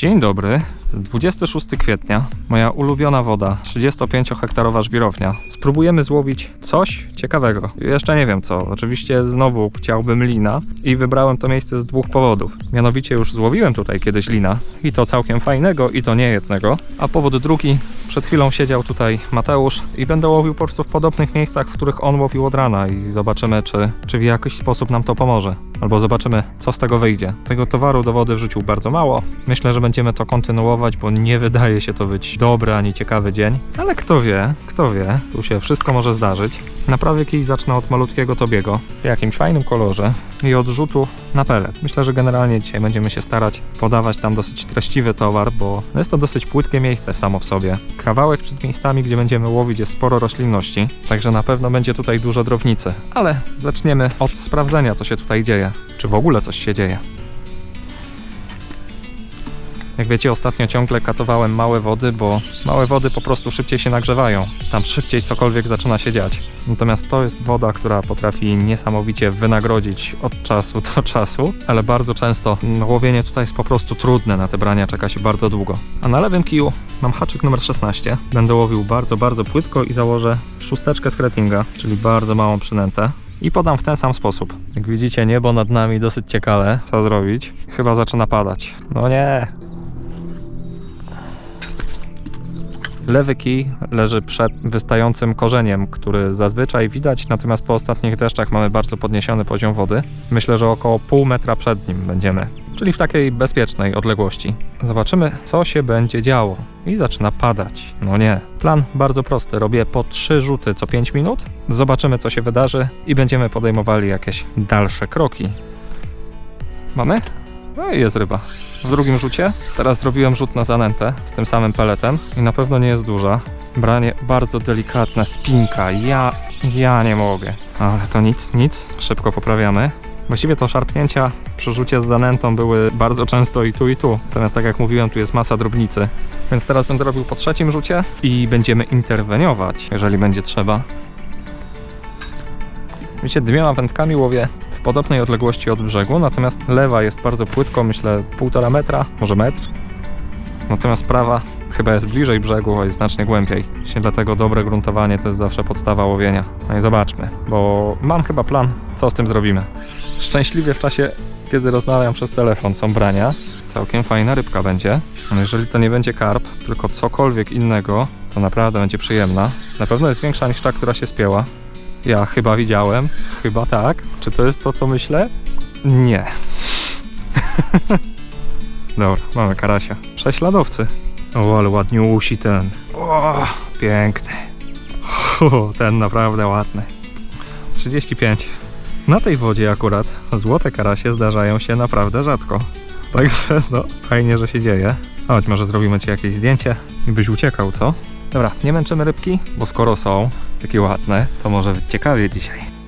Dzień dobry. 26 kwietnia. Moja ulubiona woda. 35-hektarowa żwirownia. Spróbujemy złowić coś ciekawego. Jeszcze nie wiem co. Oczywiście znowu chciałbym lina i wybrałem to miejsce z dwóch powodów. Mianowicie już złowiłem tutaj kiedyś lina i to całkiem fajnego i to nie jednego. A powód drugi, przed chwilą siedział tutaj Mateusz i będę łowił po prostu w podobnych miejscach, w których on łowił od rana i zobaczymy, czy, czy w jakiś sposób nam to pomoże. Albo zobaczymy, co z tego wyjdzie. Tego towaru do wody wrzucił bardzo mało. Myślę, że będziemy to kontynuować, bo nie wydaje się to być dobry ani ciekawy dzień. Ale kto wie, kto wie, tu się wszystko może zdarzyć. Naprawy kij zacznę od malutkiego Tobiego w jakimś fajnym kolorze i odrzutu na pelet. Myślę, że generalnie dzisiaj będziemy się starać podawać tam dosyć treściwy towar, bo jest to dosyć płytkie miejsce samo w sobie. Kawałek przed miejscami, gdzie będziemy łowić jest sporo roślinności, także na pewno będzie tutaj dużo drobnicy. Ale zaczniemy od sprawdzenia, co się tutaj dzieje. Czy w ogóle coś się dzieje. Jak wiecie, ostatnio ciągle katowałem małe wody, bo małe wody po prostu szybciej się nagrzewają. Tam szybciej cokolwiek zaczyna się dziać. Natomiast to jest woda, która potrafi niesamowicie wynagrodzić od czasu do czasu, ale bardzo często łowienie tutaj jest po prostu trudne, na te brania czeka się bardzo długo. A na lewym kiju mam haczyk numer 16. Będę łowił bardzo, bardzo płytko i założę szósteczkę z czyli bardzo małą przynętę. I podam w ten sam sposób. Jak widzicie, niebo nad nami dosyć ciekawe. Co zrobić? Chyba zaczyna padać. No nie, Lewy kij leży przed wystającym korzeniem, który zazwyczaj widać, natomiast po ostatnich deszczach mamy bardzo podniesiony poziom wody. Myślę, że około pół metra przed nim będziemy, czyli w takiej bezpiecznej odległości. Zobaczymy, co się będzie działo. I zaczyna padać. No nie. Plan bardzo prosty. Robię po trzy rzuty co 5 minut. Zobaczymy, co się wydarzy i będziemy podejmowali jakieś dalsze kroki. Mamy? No i jest ryba. W drugim rzucie teraz zrobiłem rzut na zanętę z tym samym peletem i na pewno nie jest duża. Branie bardzo delikatne, spinka. Ja, ja nie mogę. Ale to nic, nic. Szybko poprawiamy. Właściwie to szarpnięcia przy rzucie z zanętą były bardzo często i tu i tu. Natomiast tak jak mówiłem, tu jest masa drobnicy. Więc teraz będę robił po trzecim rzucie i będziemy interweniować, jeżeli będzie trzeba. Wiecie, dwiema wędkami łowię w podobnej odległości od brzegu, natomiast lewa jest bardzo płytko, myślę półtora metra, może metr. Natomiast prawa chyba jest bliżej brzegu, jest znacznie głębiej. Właśnie dlatego dobre gruntowanie to jest zawsze podstawa łowienia. No i zobaczmy, bo mam chyba plan, co z tym zrobimy. Szczęśliwie w czasie, kiedy rozmawiam przez telefon, są brania. Całkiem fajna rybka będzie. No jeżeli to nie będzie karp, tylko cokolwiek innego, to naprawdę będzie przyjemna. Na pewno jest większa niż ta, która się spięła. Ja chyba widziałem, chyba tak. Czy to jest to, co myślę? Nie. Dobra, mamy karasia. Prześladowcy. O, ale ładnie usi ten. O, piękny. O, ten naprawdę ładny. 35. Na tej wodzie akurat złote karasie zdarzają się naprawdę rzadko. Także no, fajnie, że się dzieje. Chodź, może zrobimy ci jakieś zdjęcie i byś uciekał, co? Dobra, nie męczymy rybki, bo skoro są takie ładne, to może być ciekawie dzisiaj.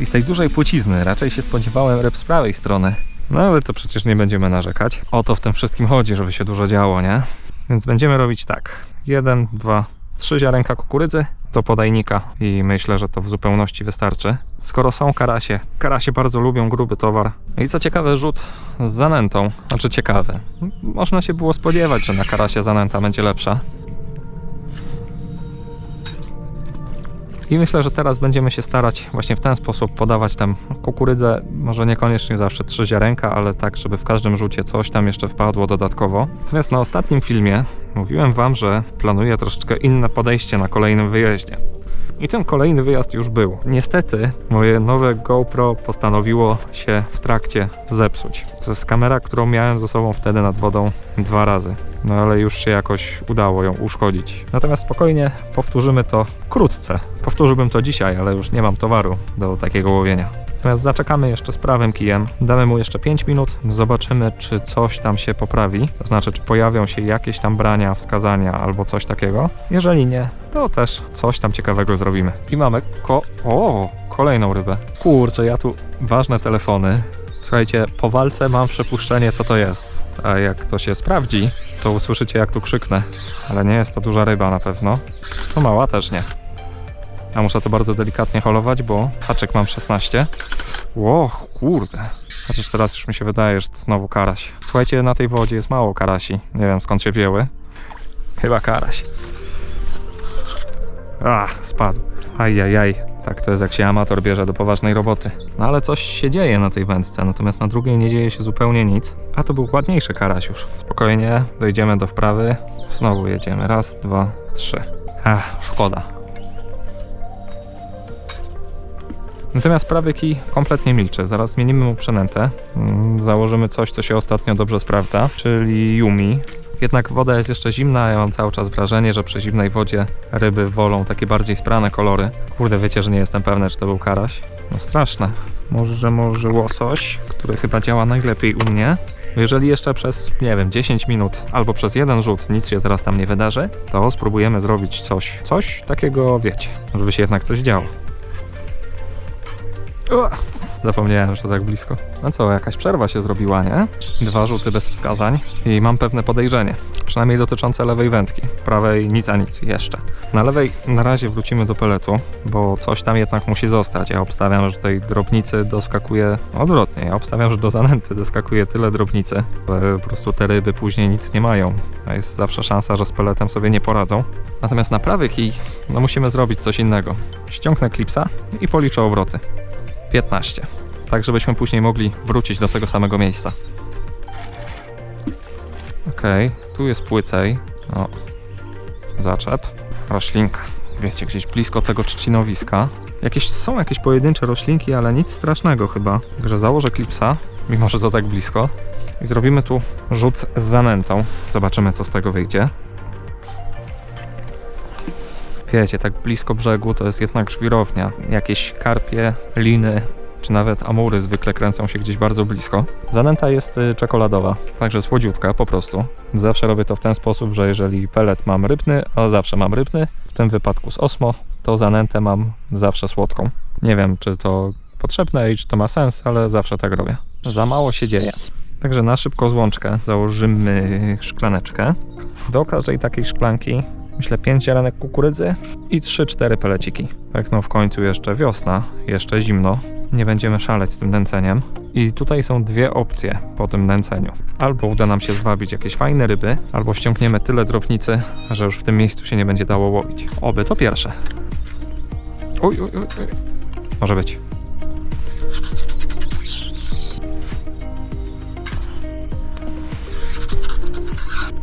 I z tej dużej płcizny raczej się spodziewałem ryb z prawej strony. No ale to przecież nie będziemy narzekać. O to w tym wszystkim chodzi, żeby się dużo działo, nie? Więc będziemy robić tak. Jeden, dwa, trzy ziarenka kukurydzy do podajnika i myślę, że to w zupełności wystarczy. Skoro są karasie, karasie bardzo lubią gruby towar. I co ciekawe, rzut z zanętą. Znaczy ciekawy. Można się było spodziewać, że na karasie zanęta będzie lepsza. I myślę, że teraz będziemy się starać właśnie w ten sposób podawać tam kukurydzę, może niekoniecznie zawsze trzy ziarenka, ale tak, żeby w każdym rzucie coś tam jeszcze wpadło dodatkowo. Natomiast na ostatnim filmie mówiłem Wam, że planuję troszeczkę inne podejście na kolejnym wyjeździe. I ten kolejny wyjazd już był. Niestety moje nowe GoPro postanowiło się w trakcie zepsuć. To jest kamera, którą miałem ze sobą wtedy nad wodą dwa razy. No ale już się jakoś udało ją uszkodzić. Natomiast spokojnie powtórzymy to wkrótce. Powtórzyłbym to dzisiaj, ale już nie mam towaru do takiego łowienia. Natomiast zaczekamy jeszcze z prawym kijem, damy mu jeszcze 5 minut, zobaczymy czy coś tam się poprawi, to znaczy czy pojawią się jakieś tam brania, wskazania albo coś takiego. Jeżeli nie, to też coś tam ciekawego zrobimy. I mamy ko... O, kolejną rybę. Kurczę, ja tu ważne telefony. Słuchajcie, po walce mam przypuszczenie co to jest, a jak to się sprawdzi, to usłyszycie jak tu krzyknę. Ale nie jest to duża ryba na pewno. To mała też nie. Ja muszę to bardzo delikatnie holować, bo haczyk mam 16. Ło, kurde. Chociaż teraz już mi się wydaje, że to znowu karaś. Słuchajcie, na tej wodzie jest mało karasi. Nie wiem skąd się wzięły. Chyba karaś. A, spadł. Ajajaj. Tak to jest jak się amator bierze do poważnej roboty. No ale coś się dzieje na tej wędce, natomiast na drugiej nie dzieje się zupełnie nic. A to był ładniejszy karaś już. Spokojnie, dojdziemy do wprawy. Znowu jedziemy. Raz, dwa, trzy. Ach, szkoda. Natomiast prawy kij kompletnie milczy. Zaraz zmienimy mu przynętę. Mm, Założymy coś, co się ostatnio dobrze sprawdza, czyli Yumi. Jednak woda jest jeszcze zimna, ja mam cały czas wrażenie, że przy zimnej wodzie ryby wolą takie bardziej sprane kolory. Kurde, wiecie, że nie jestem pewny, czy to był karaś. No straszne. Może, może łosoś, który chyba działa najlepiej u mnie. Jeżeli jeszcze przez, nie wiem, 10 minut albo przez jeden rzut nic się teraz tam nie wydarzy, to spróbujemy zrobić coś, coś takiego, wiecie, żeby się jednak coś działo. Zapomniałem, że to tak blisko. No co, jakaś przerwa się zrobiła, nie? Dwa rzuty bez wskazań i mam pewne podejrzenie. Przynajmniej dotyczące lewej wędki. Prawej nic a nic jeszcze. Na lewej na razie wrócimy do peletu, bo coś tam jednak musi zostać. Ja obstawiam, że tej drobnicy doskakuje odwrotnie. Ja obstawiam, że do zanęty doskakuje tyle drobnicy, że po prostu te ryby później nic nie mają. A jest zawsze szansa, że z peletem sobie nie poradzą. Natomiast na prawy kij, no musimy zrobić coś innego. Ściągnę klipsa i policzę obroty. 15. Tak, żebyśmy później mogli wrócić do tego samego miejsca. Okej, tu jest płycej. O, zaczep. Roślinka. Wiecie, gdzieś blisko tego trzcinowiska. Jakieś, są jakieś pojedyncze roślinki, ale nic strasznego chyba. Także założę klipsa, mimo że to tak blisko. I zrobimy tu rzut z zanętą. Zobaczymy, co z tego wyjdzie. Wiecie, tak blisko brzegu to jest jednak żwirownia. Jakieś karpie, liny, czy nawet amury zwykle kręcą się gdzieś bardzo blisko. Zanęta jest y, czekoladowa, także słodziutka po prostu. Zawsze robię to w ten sposób, że jeżeli pelet mam rybny, a zawsze mam rybny, w tym wypadku z osmo, to zanętę mam zawsze słodką. Nie wiem, czy to potrzebne i czy to ma sens, ale zawsze tak robię. Za mało się dzieje. Także na szybko złączkę założymy szklaneczkę. Do każdej takiej szklanki myślę 5 ziarenek kukurydzy i 3-4 peleciki. Tak no w końcu jeszcze wiosna, jeszcze zimno. Nie będziemy szaleć z tym nęceniem. I tutaj są dwie opcje po tym nęceniu. Albo uda nam się zwabić jakieś fajne ryby, albo ściągniemy tyle drobnicy, że już w tym miejscu się nie będzie dało łowić. Oby to pierwsze. Oj, oj, oj. Może być.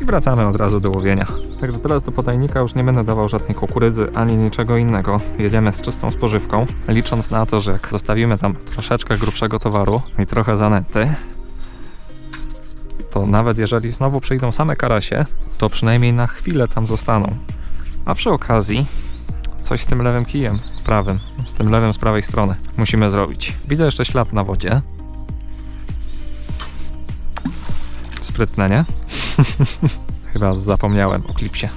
I wracamy od razu do łowienia. Także teraz do podajnika już nie będę dawał żadnej kukurydzy ani niczego innego. Jedziemy z czystą spożywką, licząc na to, że jak zostawimy tam troszeczkę grubszego towaru i trochę zanęty, to nawet jeżeli znowu przyjdą same karasie, to przynajmniej na chwilę tam zostaną. A przy okazji coś z tym lewym kijem, prawym, z tym lewym z prawej strony musimy zrobić. Widzę jeszcze ślad na wodzie. Sprytne, nie? Chyba zapomniałem o klipsie.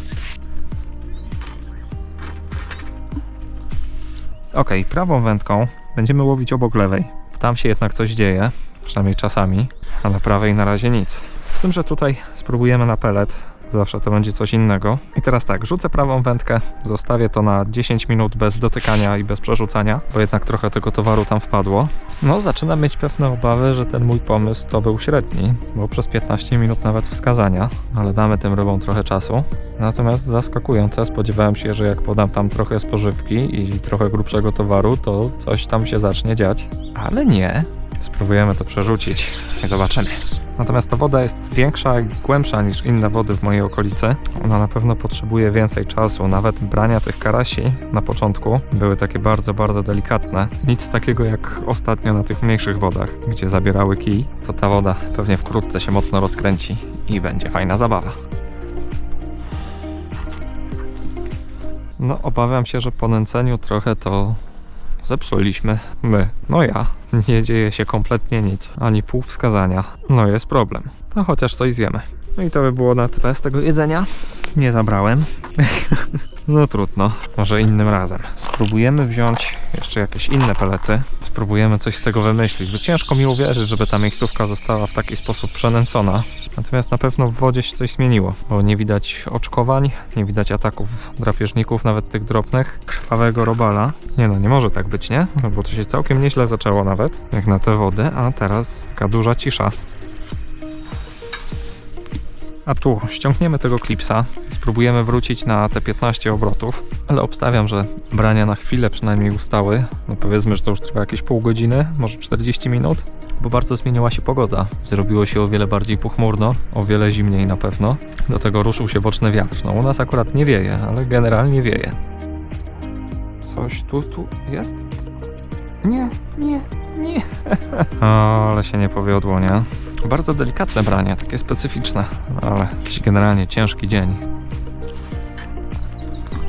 Ok, prawą wędką będziemy łowić obok lewej. Tam się jednak coś dzieje, przynajmniej czasami, a na prawej na razie nic. Z tym, że tutaj spróbujemy na pelet. Zawsze to będzie coś innego. I teraz tak, rzucę prawą wędkę, zostawię to na 10 minut bez dotykania i bez przerzucania, bo jednak trochę tego towaru tam wpadło. No, zaczynam mieć pewne obawy, że ten mój pomysł to był średni, bo przez 15 minut nawet wskazania, ale damy tym rybom trochę czasu. Natomiast zaskakujące, spodziewałem się, że jak podam tam trochę spożywki i trochę grubszego towaru, to coś tam się zacznie dziać. Ale nie. Spróbujemy to przerzucić i zobaczymy. Natomiast ta woda jest większa i głębsza niż inne wody w mojej okolicy. Ona na pewno potrzebuje więcej czasu. Nawet brania tych karasi na początku były takie bardzo, bardzo delikatne. Nic takiego jak ostatnio na tych mniejszych wodach, gdzie zabierały kij. To ta woda pewnie wkrótce się mocno rozkręci i będzie fajna zabawa. No, obawiam się, że po nęceniu trochę to zepsuliśmy my. No ja. Nie dzieje się kompletnie nic, ani pół wskazania. No jest problem. No chociaż coś zjemy. No i to by było na tyle z tego jedzenia. Nie zabrałem. no trudno. Może innym razem. Spróbujemy wziąć jeszcze jakieś inne pelety. Spróbujemy coś z tego wymyślić, bo ciężko mi uwierzyć, żeby ta miejscówka została w taki sposób przenęcona. Natomiast na pewno w wodzie się coś zmieniło, bo nie widać oczkowań, nie widać ataków drapieżników, nawet tych drobnych, krwawego robala. Nie no, nie może tak być, nie? No bo to się całkiem nieźle zaczęło nawet. Nawet, jak na tę wodę, a teraz taka duża cisza. A tu ściągniemy tego klipsa, spróbujemy wrócić na te 15 obrotów, ale obstawiam, że brania na chwilę przynajmniej ustały. No powiedzmy, że to już trwa jakieś pół godziny, może 40 minut, bo bardzo zmieniła się pogoda. Zrobiło się o wiele bardziej pochmurno, o wiele zimniej na pewno. Do tego ruszył się boczny wiatr. No u nas akurat nie wieje, ale generalnie wieje. Coś tu, tu jest? Nie, nie, nie. O, ale się nie powiodło, nie? Bardzo delikatne branie, takie specyficzne, ale jakiś generalnie ciężki dzień.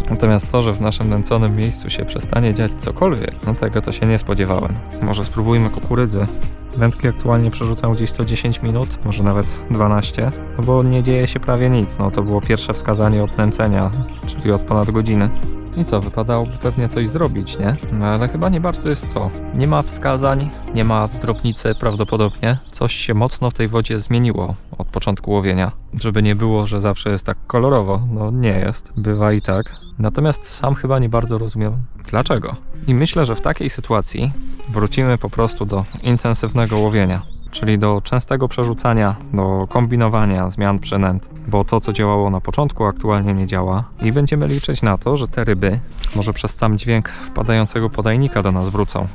Natomiast to, że w naszym nęconym miejscu się przestanie dziać cokolwiek, no tego to się nie spodziewałem. Może spróbujmy kukurydzy. Wędki aktualnie przerzucam gdzieś co 10 minut, może nawet 12, no bo nie dzieje się prawie nic. No to było pierwsze wskazanie od nęcenia, czyli od ponad godziny. I co, wypadałoby pewnie coś zrobić, nie? No ale chyba nie bardzo jest co. Nie ma wskazań, nie ma drobnicy prawdopodobnie. Coś się mocno w tej wodzie zmieniło od początku łowienia. Żeby nie było, że zawsze jest tak kolorowo. No nie jest. Bywa i tak. Natomiast sam chyba nie bardzo rozumiem dlaczego. I myślę, że w takiej sytuacji wrócimy po prostu do intensywnego łowienia. Czyli do częstego przerzucania, do kombinowania zmian przynęt, bo to, co działało na początku, aktualnie nie działa, i będziemy liczyć na to, że te ryby, może przez sam dźwięk wpadającego podajnika do nas wrócą.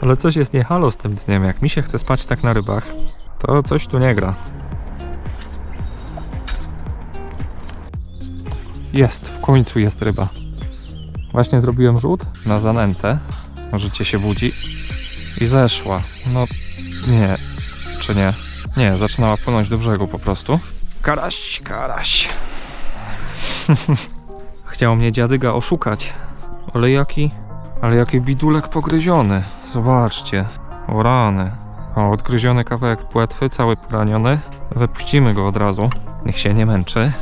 Ale coś jest nie halo z tym dniem. Jak mi się chce spać tak na rybach, to coś tu nie gra. Jest, w końcu jest ryba. Właśnie zrobiłem rzut na zanętę. Życie się budzi. I zeszła. No nie. Czy nie? Nie, zaczynała płynąć do brzegu po prostu. Karaś, karaś. Chciał mnie dziadyga oszukać. Ale jaki? Ale jaki bidulek pogryziony. Zobaczcie. O rany. O, odgryziony kawałek płetwy, cały poraniony. Wypuścimy go od razu. Niech się nie męczy.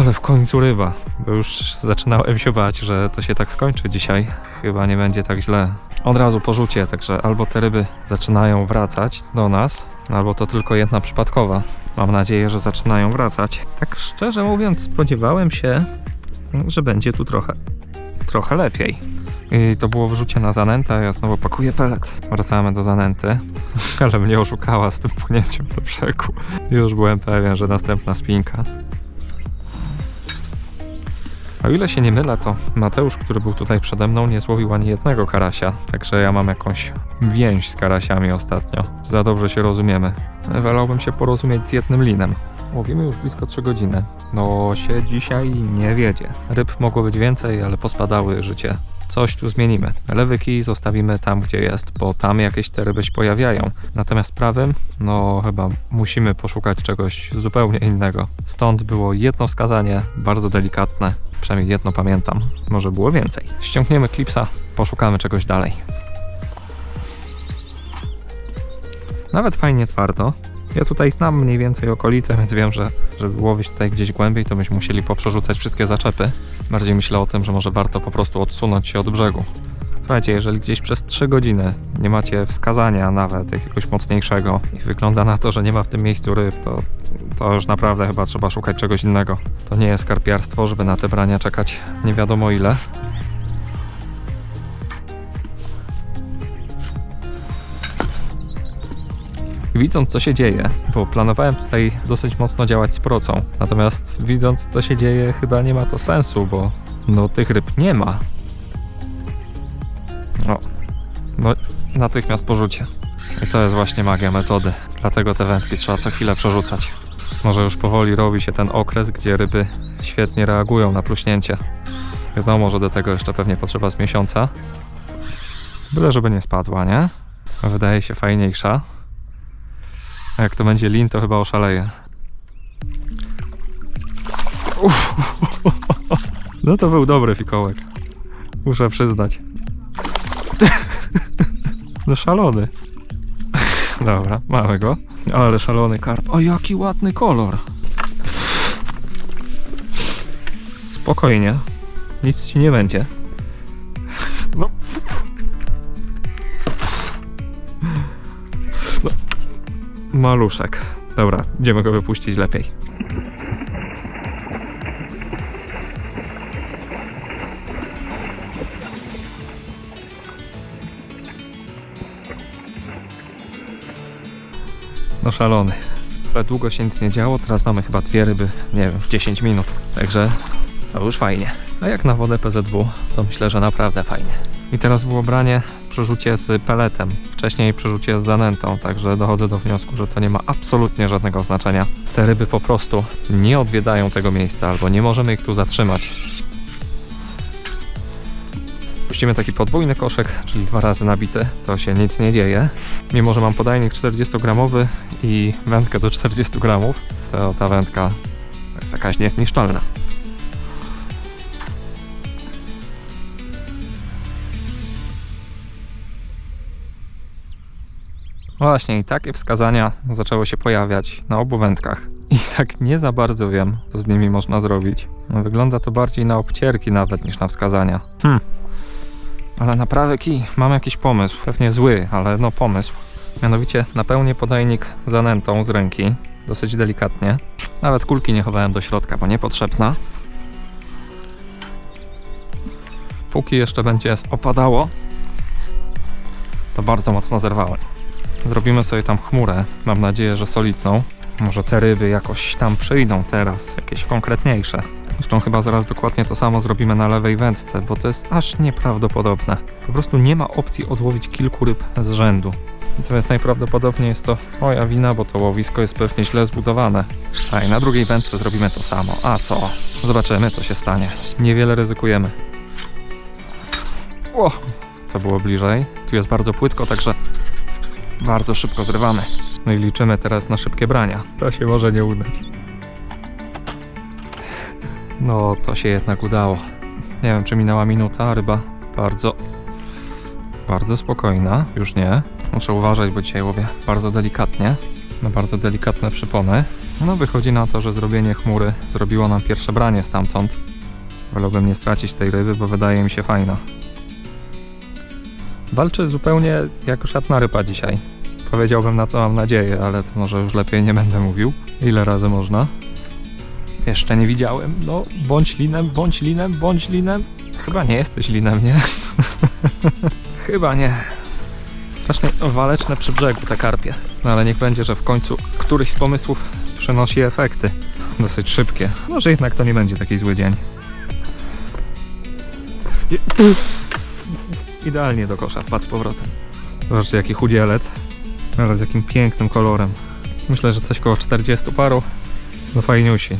Ale w końcu ryba, bo już zaczynałem się bać, że to się tak skończy dzisiaj. Chyba nie będzie tak źle. Od razu porzucie, także albo te ryby zaczynają wracać do nas, albo to tylko jedna przypadkowa. Mam nadzieję, że zaczynają wracać. Tak szczerze mówiąc, spodziewałem się, że będzie tu trochę, trochę lepiej. I to było wrzucie na zanętę, ja znowu pakuję pelet. Wracamy do zanęty, ale mnie oszukała z tym płynięciem do brzegu. Już byłem pewien, że następna spinka. O ile się nie mylę, to Mateusz, który był tutaj przede mną, nie złowił ani jednego karasia, także ja mam jakąś więź z karasiami ostatnio. Za dobrze się rozumiemy. Wolałbym się porozumieć z jednym linem. Łowimy już blisko 3 godziny. No się dzisiaj nie wiedzie. Ryb mogło być więcej, ale pospadały życie. Coś tu zmienimy. Lewy kij zostawimy tam, gdzie jest, bo tam jakieś te ryby się pojawiają. Natomiast prawym, no chyba musimy poszukać czegoś zupełnie innego. Stąd było jedno wskazanie, bardzo delikatne. Przynajmniej jedno pamiętam. Może było więcej. Ściągniemy klipsa, poszukamy czegoś dalej. Nawet fajnie twardo. Ja tutaj znam mniej więcej okolice, więc wiem, że żeby łowić tutaj gdzieś głębiej, to byśmy musieli poprzerzucać wszystkie zaczepy. Bardziej myślę o tym, że może warto po prostu odsunąć się od brzegu. Słuchajcie, jeżeli gdzieś przez 3 godziny nie macie wskazania nawet jakiegoś mocniejszego i wygląda na to, że nie ma w tym miejscu ryb, to, to już naprawdę chyba trzeba szukać czegoś innego. To nie jest karpiarstwo, żeby na te brania czekać nie wiadomo ile. Widząc, co się dzieje, bo planowałem tutaj dosyć mocno działać z procą, natomiast widząc, co się dzieje, chyba nie ma to sensu, bo no tych ryb nie ma. No, no natychmiast porzucie. I to jest właśnie magia metody. Dlatego te wędki trzeba co chwilę przerzucać. Może już powoli robi się ten okres, gdzie ryby świetnie reagują na pluśnięcie. Wiadomo, że do tego jeszcze pewnie potrzeba z miesiąca. Byle żeby nie spadła, nie? Wydaje się fajniejsza. A jak to będzie lin, to chyba oszaleje. No to był dobry fikołek. Muszę przyznać. No szalony. Dobra, mamy go. Ale szalony karp. O, jaki ładny kolor. Spokojnie. Nic ci nie będzie. maluszek. Dobra, idziemy go wypuścić lepiej. No szalony. Ale długo się nic nie działo, teraz mamy chyba dwie ryby, nie wiem, w 10 minut. Także to już fajnie. A jak na wodę PZW, to myślę, że naprawdę fajnie. I teraz było branie przerzucie z peletem, wcześniej przerzucie z zanętą, także dochodzę do wniosku, że to nie ma absolutnie żadnego znaczenia. Te ryby po prostu nie odwiedzają tego miejsca, albo nie możemy ich tu zatrzymać. Puścimy taki podwójny koszek, czyli dwa razy nabity, to się nic nie dzieje. Mimo, że mam podajnik 40-gramowy i wędkę do 40 gramów, to ta wędka jest jakaś niezniszczalna. Właśnie i takie wskazania zaczęły się pojawiać na obu wędkach. I tak nie za bardzo wiem, co z nimi można zrobić. No, wygląda to bardziej na obcierki nawet niż na wskazania. Hmm. Ale na prawy kij mam jakiś pomysł. Pewnie zły, ale no pomysł. Mianowicie napełnię podajnik zanętą z ręki. Dosyć delikatnie. Nawet kulki nie chowałem do środka, bo niepotrzebna. Póki jeszcze będzie opadało, to bardzo mocno zerwałem. Zrobimy sobie tam chmurę. Mam nadzieję, że solidną. Może te ryby jakoś tam przyjdą teraz, jakieś konkretniejsze. Zresztą chyba zaraz dokładnie to samo zrobimy na lewej wędce, bo to jest aż nieprawdopodobne. Po prostu nie ma opcji odłowić kilku ryb z rzędu. Natomiast najprawdopodobniej jest to moja wina, bo to łowisko jest pewnie źle zbudowane. A i na drugiej wędce zrobimy to samo. A co? Zobaczymy, co się stanie. Niewiele ryzykujemy. O, to było bliżej. Tu jest bardzo płytko, także bardzo szybko zrywamy. No i liczymy teraz na szybkie brania. To się może nie udać. No, to się jednak udało. Nie wiem, czy minęła minuta, ryba bardzo, bardzo spokojna. Już nie. Muszę uważać, bo dzisiaj łowię bardzo delikatnie. Na bardzo delikatne przypony. No, wychodzi na to, że zrobienie chmury zrobiło nam pierwsze branie stamtąd. Wolałbym nie stracić tej ryby, bo wydaje mi się fajna. Walczy zupełnie jak żadna ryba dzisiaj. Powiedziałbym na co mam nadzieję, ale to może już lepiej nie będę mówił. Ile razy można? Jeszcze nie widziałem. No, bądź linem, bądź linem, bądź linem. Chyba nie jesteś linem, nie? Chyba nie. Strasznie waleczne przy brzegu te karpie. No ale niech będzie, że w końcu któryś z pomysłów przynosi efekty. Dosyć szybkie. Może jednak to nie będzie taki zły dzień. Idealnie do kosza wpadł z powrotem. Zobaczcie jaki chudzielec. Ale z jakim pięknym kolorem. Myślę, że coś koło 40 paru. No fajniusi.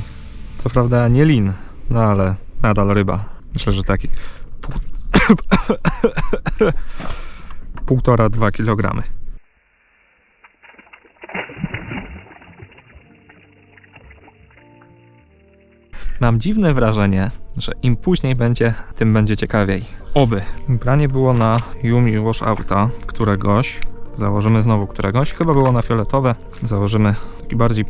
Co prawda nie lin, no ale nadal ryba. Myślę, że taki pół... półtora, dwa kilogramy. Mam dziwne wrażenie, że im później będzie, tym będzie ciekawiej. Oby. Branie było na Yumi Wash Outa któregoś. Założymy znowu któregoś. Chyba było na fioletowe. Założymy taki bardziej,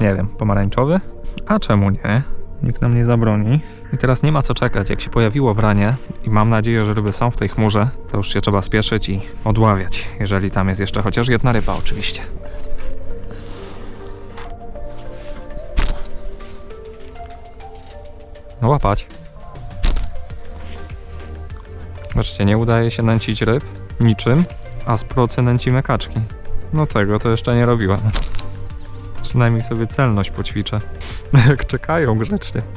nie wiem, pomarańczowy. A czemu nie? Nikt nam nie zabroni. I teraz nie ma co czekać. Jak się pojawiło branie i mam nadzieję, że ryby są w tej chmurze, to już się trzeba spieszyć i odławiać. Jeżeli tam jest jeszcze chociaż jedna ryba, oczywiście. No łapać. Zobaczcie, nie udaje się nęcić ryb niczym, a z procy nęcimy kaczki. No tego to jeszcze nie robiłem. Przynajmniej sobie celność poćwiczę. Jak czekają grzecznie.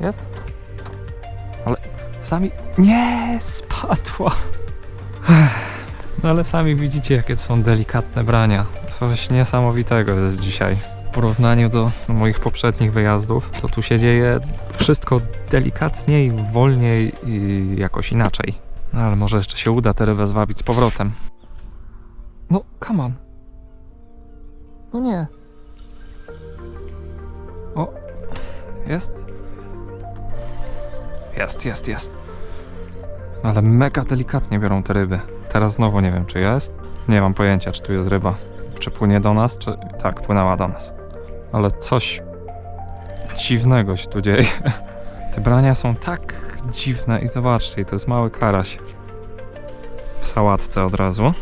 Jest? Ale sami... Nie, spadła. No ale sami widzicie, jakie są delikatne brania. Coś niesamowitego jest dzisiaj. W porównaniu do moich poprzednich wyjazdów, to tu się dzieje wszystko delikatniej, wolniej i jakoś inaczej. No ale może jeszcze się uda tę zwabić z powrotem. No, come on. No nie. O, jest. Jest, jest, jest. Ale mega delikatnie biorą te ryby. Teraz znowu nie wiem, czy jest. Nie mam pojęcia, czy tu jest ryba. Czy płynie do nas, czy... Tak, płynęła do nas. Ale coś dziwnego się tu dzieje. Te brania są tak dziwne i zobaczcie, to jest mały karaś. W sałatce od razu.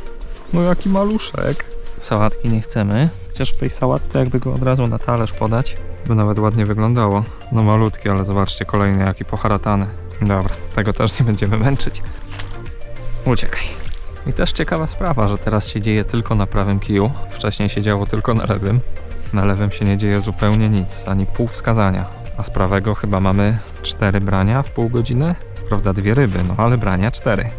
No jaki maluszek. Sałatki nie chcemy. Chociaż w tej sałatce jakby go od razu na talerz podać, by nawet ładnie wyglądało. No malutki, ale zobaczcie, kolejny jaki poharatany. Dobra, tego też nie będziemy męczyć. Uciekaj. I też ciekawa sprawa, że teraz się dzieje tylko na prawym kiju. Wcześniej się działo tylko na lewym. Na lewym się nie dzieje zupełnie nic, ani pół wskazania. A z prawego chyba mamy cztery brania w pół godziny. Co prawda dwie ryby, no ale brania cztery.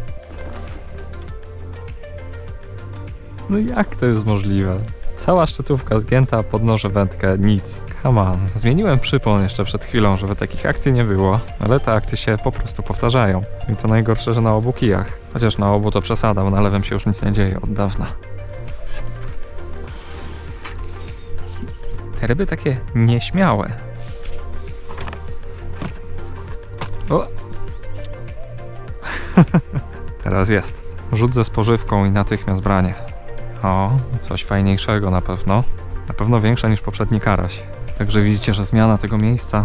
No jak to jest możliwe? Cała szczytówka zgięta, podnoszę wędkę, nic. Come on. Zmieniłem przypon jeszcze przed chwilą, żeby takich akcji nie było, ale te akcje się po prostu powtarzają. I to najgorsze, że na obu kijach. Chociaż na obu to przesada, bo na lewym się już nic nie dzieje od dawna. Te ryby takie nieśmiałe. O! Teraz jest. Rzut ze spożywką i natychmiast branie. O, coś fajniejszego na pewno. Na pewno większa niż poprzedni karaś. Także widzicie, że zmiana tego miejsca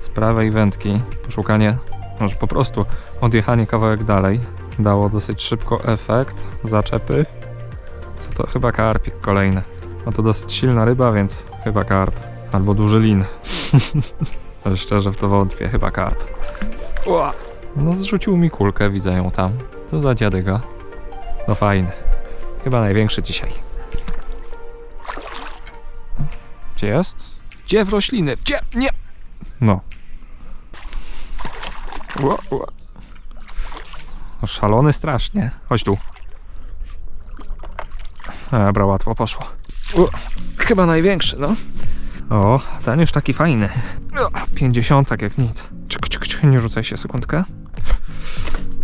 z prawej wędki, poszukanie, może po prostu odjechanie kawałek dalej, dało dosyć szybko efekt zaczepy. Co to? Chyba karpik kolejny. No to dosyć silna ryba, więc chyba karp. Albo duży lin. Ale szczerze w to wątpię, chyba karp. Ua! No zrzucił mi kulkę, widzę ją tam. Co za dziadyga. No fajny. Chyba największy dzisiaj. Gdzie jest? Gdzie w rośliny? Gdzie? Nie! No. Ło, ło. No, szalony strasznie. Chodź tu. Dobra, łatwo poszło. O, chyba największy, no. O, ten już taki fajny. O, 50 jak nic. Czek, czek, czek, nie rzucaj się sekundkę.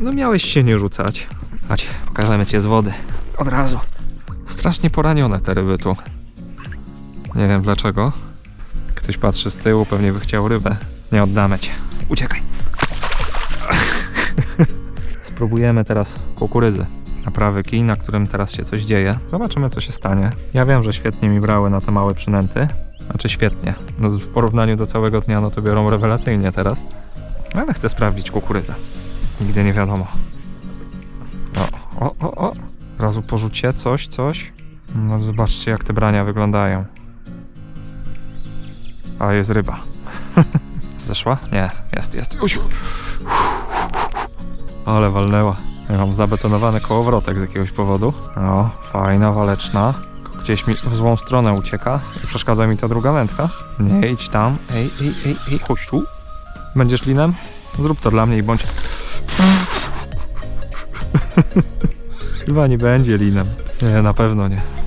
No miałeś się nie rzucać. Chodź, pokażemy cię z wody. Od razu. Strasznie poranione te ryby tu. Nie wiem dlaczego. Ktoś patrzy z tyłu, pewnie by chciał rybę. Nie oddamy cię. Uciekaj. Spróbujemy teraz kukurydzy. Na prawy kij, na którym teraz się coś dzieje. Zobaczymy, co się stanie. Ja wiem, że świetnie mi brały na te małe przynęty. Znaczy świetnie. No, w porównaniu do całego dnia, no to biorą rewelacyjnie teraz. Ale chcę sprawdzić kukurydzę. Nigdy nie wiadomo. O, o, o, o. Od razu porzucie coś, coś. No zobaczcie, jak te brania wyglądają. A jest ryba. Zeszła? Nie, jest, jest. Usiu. Ale walnęła. Ja mam zabetonowany kołowrotek z jakiegoś powodu. O, fajna, waleczna. Gdzieś mi w złą stronę ucieka. I przeszkadza mi ta druga wędka. Nie, idź tam. Ej, ej, ej, ej, chodź tu. Będziesz linem? Zrób to dla mnie i bądź... Chyba nie będzie linem. Nie, na pewno nie.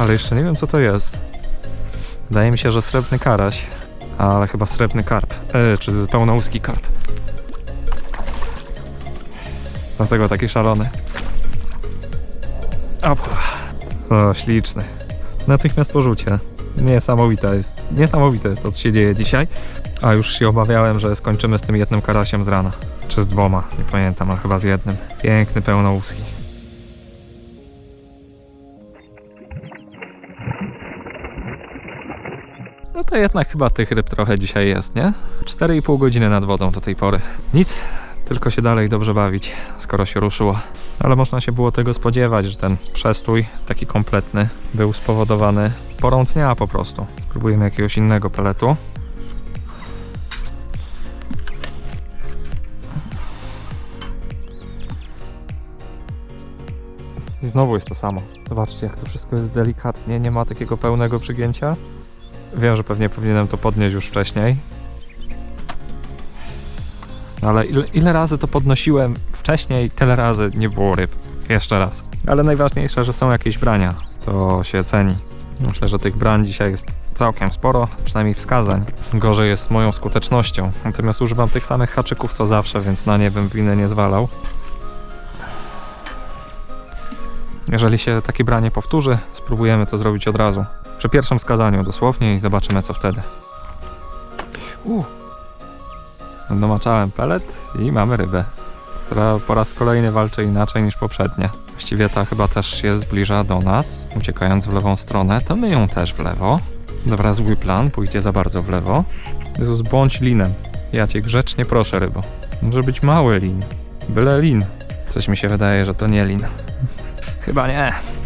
Ale jeszcze nie wiem co to jest. Wydaje mi się, że srebrny karaś. Ale chyba srebrny karp. E, czy pełnołuski karp. Dlatego taki szalony. Opa. O, śliczny. Natychmiast porzucie. Niesamowite jest, niesamowite jest to, co się dzieje dzisiaj. A już się obawiałem, że skończymy z tym jednym karasiem z rana. Czy z dwoma, nie pamiętam, ale chyba z jednym. Piękny, pełnołuski. To jednak chyba tych ryb trochę dzisiaj jest, nie? 4,5 godziny nad wodą do tej pory. Nic, tylko się dalej dobrze bawić, skoro się ruszyło. Ale można się było tego spodziewać, że ten przestój taki kompletny był spowodowany porą dnia po prostu. Spróbujemy jakiegoś innego peletu. I znowu jest to samo. Zobaczcie, jak to wszystko jest delikatnie, nie ma takiego pełnego przygięcia. Wiem, że pewnie powinienem to podnieść już wcześniej. No Ale ile, ile razy to podnosiłem wcześniej, tyle razy nie było ryb. Jeszcze raz. Ale najważniejsze, że są jakieś brania. To się ceni. Myślę, że tych brań dzisiaj jest całkiem sporo, przynajmniej wskazań. Gorzej jest z moją skutecznością. Natomiast używam tych samych haczyków co zawsze, więc na nie bym winy nie zwalał. Jeżeli się takie branie powtórzy, spróbujemy to zrobić od razu. Przy pierwszym skazaniu dosłownie i zobaczymy co wtedy. Uh. Domaczałem pelet i mamy rybę, która po raz kolejny walczy inaczej niż poprzednie. Właściwie ta chyba też się zbliża do nas, uciekając w lewą stronę, to my ją też w lewo. Dobra, zły plan, pójdzie za bardzo w lewo. Jezus, bądź linem. Ja cię grzecznie proszę, rybo. Może być mały lin. Byle lin. Coś mi się wydaje, że to nie lin. Chyba nie.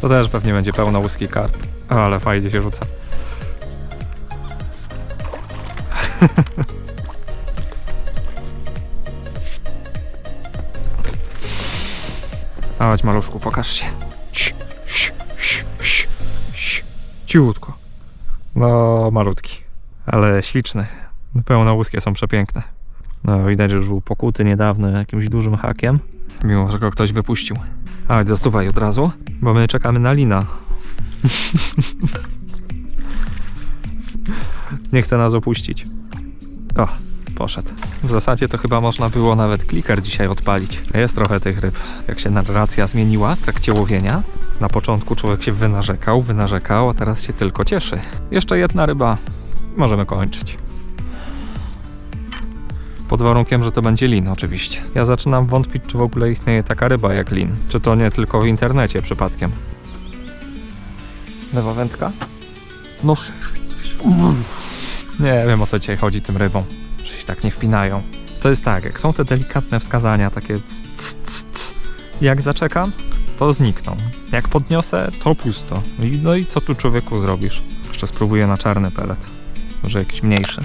To też pewnie będzie pełno łyski karp. Ale fajnie się rzuca. Chodź maluszku, pokaż się. Ciutko. No, malutki. Ale śliczny. Pełno łuskie są przepiękne. No, widać, że już był pokuty niedawno jakimś dużym hakiem. Mimo, że go ktoś wypuścił. A, chodź, zasuwaj od razu, bo my czekamy na lina. Nie chce nas opuścić. O, poszedł. W zasadzie to chyba można było nawet kliker dzisiaj odpalić. Jest trochę tych ryb. Jak się narracja zmieniła w trakcie łowienia, na początku człowiek się wynarzekał, wynarzekał, a teraz się tylko cieszy. Jeszcze jedna ryba. Możemy kończyć. Pod warunkiem, że to będzie lin, oczywiście. Ja zaczynam wątpić, czy w ogóle istnieje taka ryba jak lin. Czy to nie tylko w internecie przypadkiem. Lewa wędka? Nóż. Nie wiem o co dzisiaj chodzi tym rybom, że się tak nie wpinają. To jest tak, jak są te delikatne wskazania, takie c, c, c, c. jak zaczekam, to znikną. Jak podniosę, to pusto. No i co tu człowieku zrobisz? Jeszcze spróbuję na czarny pelet. Może jakiś mniejszy.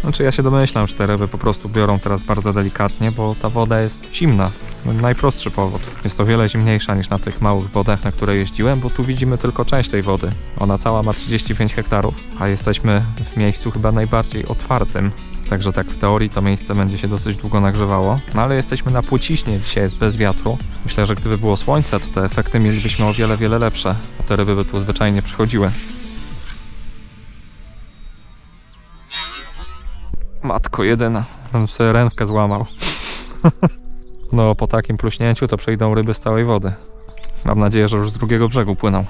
Znaczy ja się domyślam, że te ryby po prostu biorą teraz bardzo delikatnie, bo ta woda jest zimna. No, Najprostszy powód. Jest to wiele zimniejsza niż na tych małych wodach, na które jeździłem, bo tu widzimy tylko część tej wody. Ona cała ma 35 hektarów, a jesteśmy w miejscu chyba najbardziej otwartym. Także tak w teorii to miejsce będzie się dosyć długo nagrzewało. No ale jesteśmy na płciśnie, dzisiaj jest bez wiatru. Myślę, że gdyby było słońce, to te efekty mielibyśmy o wiele, wiele lepsze. A te ryby by tu zwyczajnie przychodziły. Matko jedyna, bym sobie rękę złamał. no, po takim pluśnięciu to przejdą ryby z całej wody. Mam nadzieję, że już z drugiego brzegu płyną.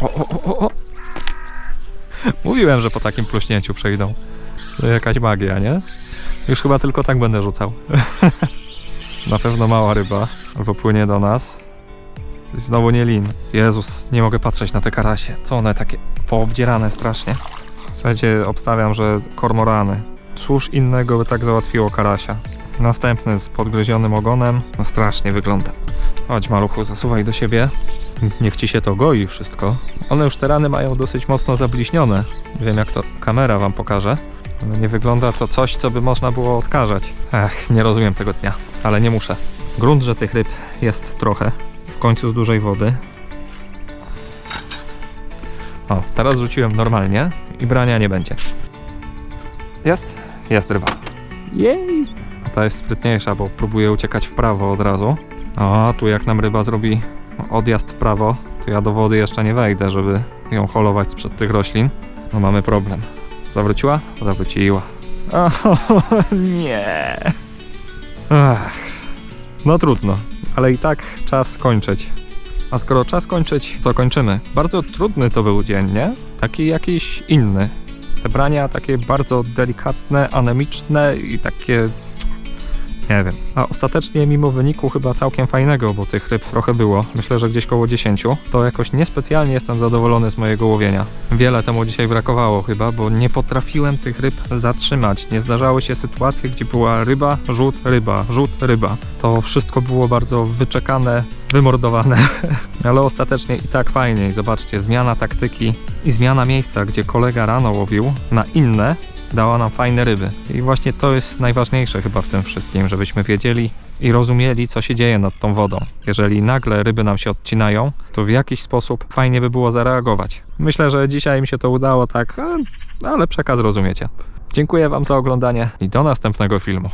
O, o, o, o. Mówiłem, że po takim pluśnięciu przejdą. To jakaś magia, nie? Już chyba tylko tak będę rzucał. Na pewno mała ryba, albo płynie do nas. Znowu nie lin. Jezus, nie mogę patrzeć na te karasie. Co one takie poobdzierane strasznie. Słuchajcie, obstawiam, że kormorany. Cóż innego by tak załatwiło karasia. Następny z podgryzionym ogonem. No strasznie wygląda. Chodź maluchu, zasuwaj do siebie. Niech ci się to goi wszystko. One już te rany mają dosyć mocno zabliźnione. Wiem jak to kamera wam pokaże. Ale nie wygląda to coś, co by można było odkażać. Ech, nie rozumiem tego dnia, ale nie muszę. Grunt, że tych ryb jest trochę. W końcu z dużej wody. O, teraz rzuciłem normalnie i brania nie będzie. Jest? Jest ryba. Jej! A ta jest sprytniejsza, bo próbuje uciekać w prawo od razu. O, tu jak nam ryba zrobi odjazd w prawo, to ja do wody jeszcze nie wejdę, żeby ją holować sprzed tych roślin. No mamy problem. Zawróciła? Zawróciła. O, nie. Ach. No trudno, ale i tak czas kończyć. A skoro czas kończyć, to kończymy. Bardzo trudny to był dzień, nie? Taki jakiś inny. Te brania takie bardzo delikatne, anemiczne i takie... Nie wiem. A ostatecznie mimo wyniku chyba całkiem fajnego, bo tych ryb trochę było, myślę, że gdzieś koło 10, to jakoś niespecjalnie jestem zadowolony z mojego łowienia. Wiele temu dzisiaj brakowało chyba, bo nie potrafiłem tych ryb zatrzymać. Nie zdarzały się sytuacje, gdzie była ryba, rzut, ryba, rzut, ryba. To wszystko było bardzo wyczekane, wymordowane, ale ostatecznie i tak fajnie. I zobaczcie, zmiana taktyki i zmiana miejsca, gdzie kolega rano łowił, na inne, dała nam fajne ryby. I właśnie to jest najważniejsze chyba w tym wszystkim, żebyśmy wiedzieli i rozumieli, co się dzieje nad tą wodą. Jeżeli nagle ryby nam się odcinają, to w jakiś sposób fajnie by było zareagować. Myślę, że dzisiaj mi się to udało tak, ale przekaz rozumiecie. Dziękuję Wam za oglądanie i do następnego filmu.